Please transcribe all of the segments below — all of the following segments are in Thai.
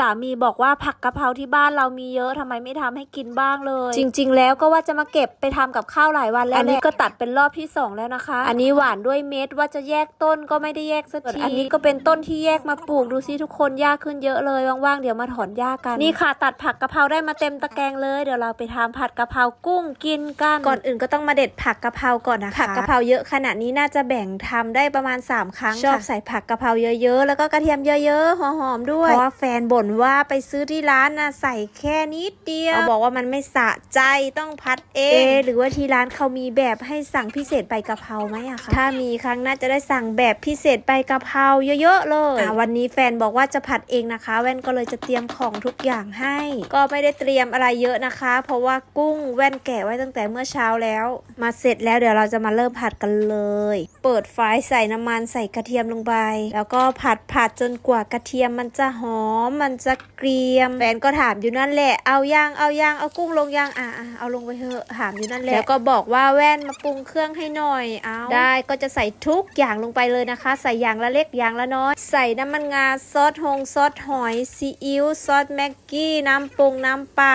สามีบอกว่าผักกะเพราที่บ้านเรามีเยอะทำไมไม่ทำให้กินบ้างเลย จริง ๆ แล้วก็ว่าจะมาเก็บไปทำกับข้าวหลายวันแล้วอันนี้ก็ตัดเป็นรอบที่สองแล้วนะคะ อันนี้หวานด้วยเม็ดว่าจะแยกต้นก็ไม่ได้แยกสักทีอันนี้ก็เป็นต้นที่แยกมาปลูกดูซิทุกคนหญ้าขึ้นเยอะเลยว่างๆเดี๋ยวมาถอนหญ้ากันนี่ค่ะ ตัดผักกะเพราได้มาเต็มตะแกรงเลยเดี๋ยวเราไปทำผัดกะเพรากุ้งกินกันก่อนอื่นก็ต้องมาเด็ดผักกะเพราก่อนนะคะผักกะเพราเยอะขนาดนี้น่าจะแบ่งทำได้ประมาณ 3 ครั้งชอบใส่ผักกะเพราเยอะๆแล้วก็กระเทียมเยอะๆหอมๆด้วยเพราะว่าแฟนบ่นว่าไปซื้อที่ร้านนะใส่แค่นิดเดียวเขาบอกว่ามันไม่สะใจต้องพัดเอง หรือว่าที่ร้านเขามีแบบให้สั่งพิเศษใบกะเพราไหมอะคะถ้ามีครั้งน่าจะได้สั่งแบบพิเศษใบกะเพราเยอะๆเลยอะวันนี้แฟนบอกว่าจะผัดเองนะคะ แว่นก็เลยจะเตรียมของทุกอย่างให้ ก็ไม่ได้เตรียมอะไรเยอะนะคะ เพราะว่ากุ้งแว่นแกะไว้ตั้งแต่เมื่อเช้าแล้ว มาเสร็จแล้วเดี๋ยวเราจะมาเริ่มผัดกันเลย เปิดไฟใส่น้ำมันใส่กระเทียมลงไป แล้วก็ผัดผัดจนกว่ากระเทียมมันจะหอมมันจะเกรียมแฟนก็ถามอยู่นั่นแหละ เอาย่างเอาย่างเอากุ้งลงย่างอะเอาลงไปเถอะถามอยู่นั่นแหละแล้วก็บอกว่าแว่นมาปรุงเครื่องให้หน่อยเอาได้ก็จะใส่ทุกอย่างลงไปเลยนะคะ ใส่อย่างละเล็กอย่างละน้อย ใส่น้ำมันงาซอสหงซอสหอยซีอิ๊วซอสแม็กกี้น้ำปรุงน้ำปลา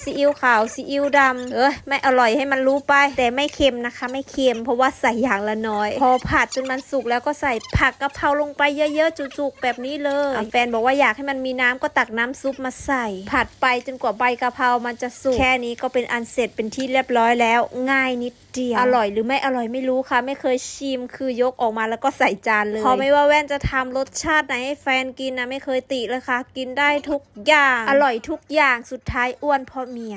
ซีอิ๊วขาวซีอิ๊วดำเอ้ยไม่อร่อยให้มันรู้ไป แต่ไม่เค็มนะคะ ไม่เค็มเพราะว่าใส่อย่างละน้อย พอผัดจนมันสุกแล้วก็ใส่ผักกะเพราลงไปเยอะๆจุกๆแบบนี้เลยแฟนบอกว่าอยากให้มันมีน้ำก็ตักน้ำซุปมาใส่ ผัดไปจนกว่าใบกะเพรามันจะสุกแค่นี้ก็เป็นอันเสร็จเป็นที่เรียบร้อยแล้ว ง่ายนิดเดียว อร่อยหรือไม่อร่อยไม่รู้ค่ะ ไม่เคยชิมคือยกออกมาแล้วก็ใส่จานเลยพอไม่ว่าแว่นจะทำรสชาติไหนให้แฟนกินนะไม่เคยติเลยค่ะ กินได้ทุกอย่าง อร่อยทุกอย่างสุดท้ายอ้วนเพราะเมีย